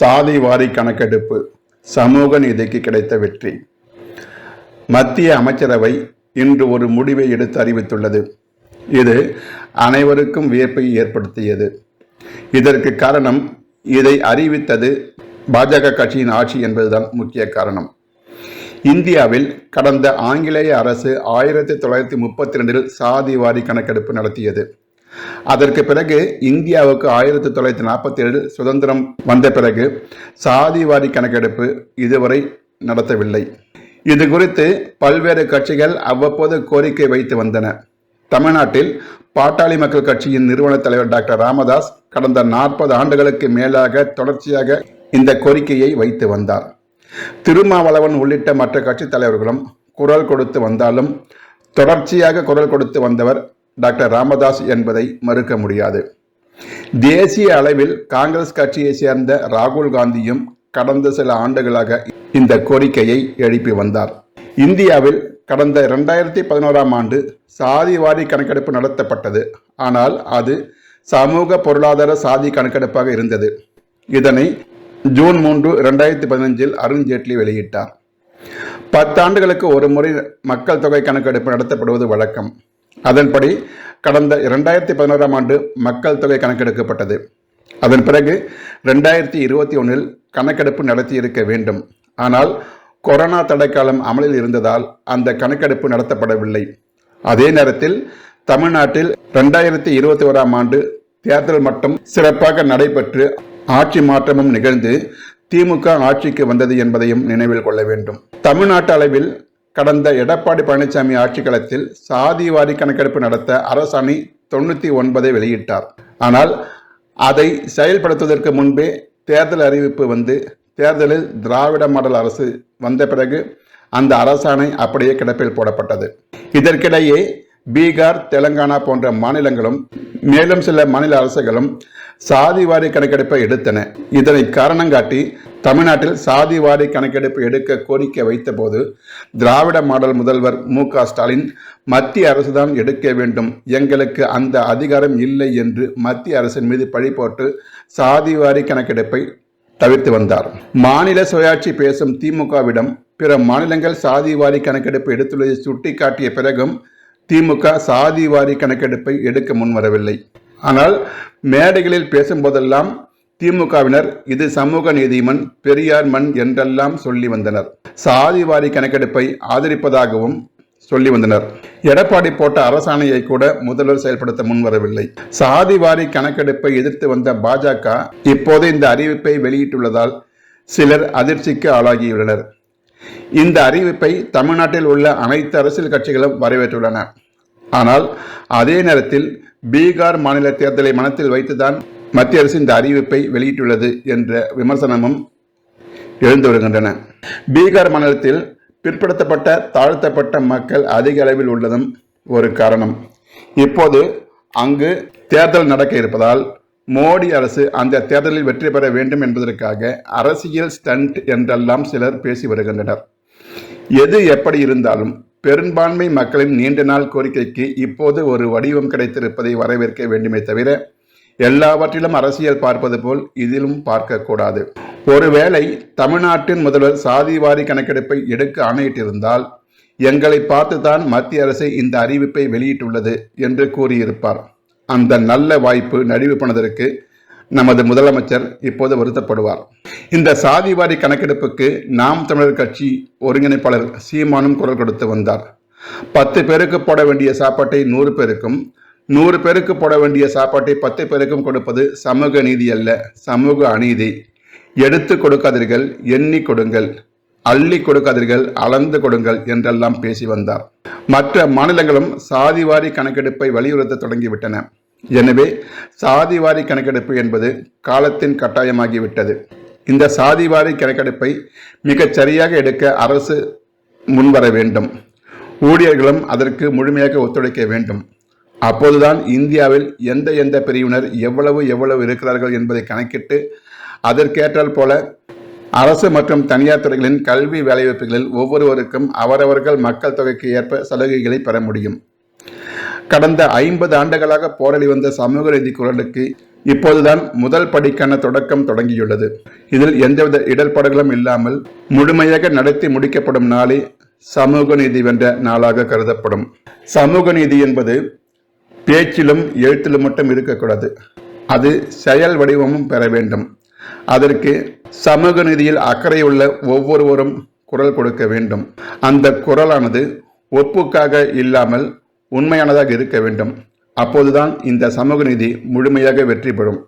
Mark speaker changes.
Speaker 1: சாதி வாரி கணக்கெடுப்பு சமூக நீதிக்கு கிடைத்த வெற்றி. மத்திய அமைச்சரவை இன்று ஒரு முடிவை எடுத்து அறிவித்துள்ளது. இது அனைவருக்கும் வியப்பை ஏற்படுத்தியது. இதற்கு காரணம் இதை அறிவித்தது பாஜக கட்சியின் ஆட்சி என்பதுதான் முக்கிய காரணம். இந்தியாவில் கடந்த ஆங்கிலேய அரசு ஆயிரத்தி தொள்ளாயிரத்தி முப்பத்தி ரெண்டில் சாதி வாரி கணக்கெடுப்பு நடத்தியது. அதற்கு பிறகு இந்தியாவுக்கு ஆயிரத்தி தொள்ளாயிரத்தி நாற்பத்தி ஏழு சுதந்திரம் வந்த பிறகு சாதிவாரி கணக்கெடுப்பு இதுவரை நடத்தவில்லை. இது குறித்து பல்வேறு கட்சிகள் அவ்வப்போது கோரிக்கை வைத்து வந்தன. தமிழ்நாட்டில் பாட்டாளி மக்கள் கட்சியின் நிறுவன தலைவர் டாக்டர் ராமதாஸ் கடந்த நாற்பது ஆண்டுகளுக்கு மேலாக தொடர்ச்சியாக இந்த கோரிக்கையை வைத்து வந்தார். திருமாவளவன் உள்ளிட்ட மற்ற கட்சித் தலைவர்களும் குரல் கொடுத்து வந்தாலும் தொடர்ச்சியாக குரல் கொடுத்து வந்தவர் டாக்டர் ராமதாஸ் என்பதை மறுக்க முடியாது. தேசிய அளவில் காங்கிரஸ் கட்சியை சேர்ந்த ராகுல் காந்தியும் கடந்த சில ஆண்டுகளாக இந்த கோரிக்கையை எழுப்பி வந்தார். இந்தியாவில் கடந்த இரண்டாயிரத்தி பதினோராம் ஆண்டு சாதிவாரி கணக்கெடுப்பு நடத்தப்பட்டது. ஆனால் அது சமூக பொருளாதார சாதி கணக்கெடுப்பாக இருந்தது. இதனை ஜூன் மூன்று இரண்டாயிரத்தி பதினஞ்சில் அருண்ஜேட்லி வெளியிட்டார். பத்தாண்டுகளுக்கு ஒரு முறை மக்கள் தொகை கணக்கெடுப்பு நடத்தப்படுவது வழக்கம். அதன்படி கடந்த இரண்டாயிரத்தி பதினோராம் ஆண்டு மக்கள் தொகை கணக்கெடுக்கப்பட்டது. அதன் பிறகு ரெண்டாயிரத்தி இருபத்தி ஒன்றில் கணக்கெடுப்பு நடத்தியிருக்க வேண்டும். ஆனால் கொரோனா தடைக்காலம் அமலில் இருந்ததால் அந்த கணக்கெடுப்பு நடத்தப்படவில்லை. அதே நேரத்தில் தமிழ்நாட்டில் ரெண்டாயிரத்தி இருபத்தி ஓராம் ஆண்டு தேர்தல் மட்டும் சிறப்பாக நடைபெற்று ஆட்சி மாற்றமும் நிகழ்ந்து திமுக ஆட்சிக்கு வந்தது என்பதையும் நினைவில் கொள்ள வேண்டும். தமிழ்நாட்டு அளவில் கடந்த எடப்பாடி பழனிசாமி ஆட்சி காலத்தில் சாதிவாரி கணக்கெடுப்பு நடத்த அரசாணை தொண்ணூற்றி ஒன்பதை வெளியிட்டார். ஆனால் அதை செயல்படுத்துவதற்கு முன்பே தேர்தல் அறிவிப்பு வந்து தேர்தலில் திராவிட மாடல் அரசு வந்த பிறகு அந்த அரசாணை அப்படியே கிடப்பில் போடப்பட்டது. இதற்கிடையே பீகார் தெலங்கானா போன்ற மாநிலங்களும் மேலும் சில மாநில அரசுகளும் சாதிவாரி கணக்கெடுப்பை எடுத்தன. இதனை காரணம் காட்டி தமிழ்நாட்டில் சாதிவாரி கணக்கெடுப்பு எடுக்க கோரிக்கை வைத்தபோது திராவிட மாடல் முதல்வர் மு க ஸ்டாலின் மத்திய அரசுதான் எடுக்க வேண்டும். எங்களுக்கு அந்த அதிகாரம் இல்லை என்று மத்திய அரசின் மீது பழி போட்டு சாதிவாரி கணக்கெடுப்பை தவிர்த்து வந்தார். மாநில சுயாட்சி பேசும் திமுகவிடம் பிற மாநிலங்கள் சாதிவாரி கணக்கெடுப்பு எடுத்துள்ளதை சுட்டிக்காட்டிய பிறகும் திமுக சாதிவாரி கணக்கெடுப்பை எடுக்க முன்வரவில்லை. ஆனால் மேடைகளில் பேசும்போதெல்லாம் திமுகவினர் இது சமூக நீதிமன் பெரியார் மண் என்றெல்லாம் சொல்லி வந்தனர். சாதிவாரி கணக்கெடுப்பை ஆதரிப்பதாகவும் சொல்லி வந்தனர். எடப்பாடி போட்ட அரசாணையை கூட முதல்வர் செயல்படுத்த முன்வரவில்லை. சாதிவாரி கணக்கெடுப்பை எதிர்த்து வந்த பாஜக இப்போது இந்த அறிவிப்பை வெளியிட்டுள்ளதால் சிலர் அதிர்ச்சிக்கு ஆளாகியுள்ளனர். இந்த அறிவிப்பை தமிழ்நாட்டில் உள்ள அனைத்து அரசியல் கட்சிகளும் வரவேற்றுள்ளன. ஆனால் அதே நேரத்தில் பீகார் மாநில தேர்தலை மனத்தில் வைத்துதான் மத்திய அரசு இந்த அறிவிப்பை வெளியிட்டுள்ளது என்ற விமர்சனமும் எழுந்து வருகின்றன. பீகார் மாநிலத்தில் பிற்படுத்தப்பட்ட தாழ்த்தப்பட்ட மக்கள் அதிக அளவில் உள்ளதும் ஒரு காரணம். இப்போது அங்கு தேர்தல் நடக்க இருப்பதால் மோடி அரசு அந்த தேர்தலில் வெற்றி பெற வேண்டும் என்பதற்காக அரசியல் ஸ்டண்ட் என்றெல்லாம் சிலர் பேசி வருகின்றனர். எது எப்படி இருந்தாலும் பெரும்பான்மை மக்களின் நீண்ட நாள் கோரிக்கைக்கு இப்போது ஒரு வடிவம் கிடைத்திருப்பதை வரவேற்க வேண்டுமே தவிர எல்லாவற்றிலும் அரசியல் பார்ப்பது போல் இதிலும் பார்க்கக்கூடாது ஒருவேளை தமிழ்நாட்டின் முதல்வர் சாதிவாரி கணக்கெடுப்பை எடுக்க ஆணையிட்டிருந்தால் எங்களை பார்த்துதான் மத்திய அரசு இந்த அறிவிப்பை வெளியிட்டுள்ளது என்று கூறியிருப்பார். அந்த நல்ல வாய்ப்பு நடிவு போனதற்கு நமது முதலமைச்சர் இப்போது வருத்தப்படுவார். இந்த சாதிவாரி கணக்கெடுப்புக்கு நாம் தமிழர் கட்சி ஒருங்கிணைப்பாளர் சீமானும் குரல் கொடுத்து வந்தார். பத்து பேருக்கு போட வேண்டிய சாப்பாட்டை நூறு பேருக்கும் நூறு பேருக்கு போட வேண்டிய சாப்பாட்டை பத்து பேருக்கும் கொடுப்பது சமூக நீதி அல்ல சமூக அநீதி. எடுத்து கொடுக்காதீர்கள் எண்ணி கொடுங்கள் அள்ளி கொடுக்காதீர்கள் அளந்து கொடுங்கள் என்றெல்லாம் பேசி வந்தார். மற்ற மாநிலங்களும் சாதிவாரி கணக்கெடுப்பை வலியுறுத்த தொடங்கிவிட்டன. எனவே சாதிவாரி கணக்கெடுப்பு என்பது காலத்தின் கட்டாயமாகிவிட்டது. இந்த சாதிவாரி கணக்கெடுப்பை மிகச் சரியாக எடுக்க அரசு முன்வர வேண்டும். ஊழியர்களும் அதற்கு முழுமையாக ஒத்துழைக்க வேண்டும். அப்போதுதான் இந்தியாவில் எந்த எந்த பிரிவினர் எவ்வளவு எவ்வளவு இருக்கிறார்கள் என்பதை கணக்கிட்டு அதற்கேற்றால் போல அரசு மற்றும் தனியார் துறைகளின் கல்வி வேலைவாய்ப்புகளில் ஒவ்வொருவருக்கும் அவரவர்கள் மக்கள் தொகைக்கு ஏற்ப சலுகைகளை பெற முடியும். கடந்த ஐம்பது ஆண்டுகளாக போராடி வந்த சமூக நீதி குரலுக்கு இப்போதுதான் முதல் படிக்கான தொடக்கம் தொடங்கியுள்ளது. இதில் எந்தவித இடர்பாடுகளும் இல்லாமல் முழுமையாக நடத்தி முடிக்கப்படும் நாளே சமூக நீதி வென்ற நாளாக கருதப்படும். சமூக நீதி என்பது பேச்சிலும் எழுத்திலும் மட்டும் இருக்கக்கூடாது. அது செயல் வடிவமும் பெற வேண்டும். அதற்கு சமூக நீதியில் அக்கறையுள்ள ஒவ்வொருவரும் குரல் கொடுக்க வேண்டும். அந்த குரலானது ஒப்புக்காக இல்லாமல் உண்மையானதாக இருக்க வேண்டும். அப்போதுதான் இந்த சமூக நீதி முழுமையாக வெற்றி பெறும்.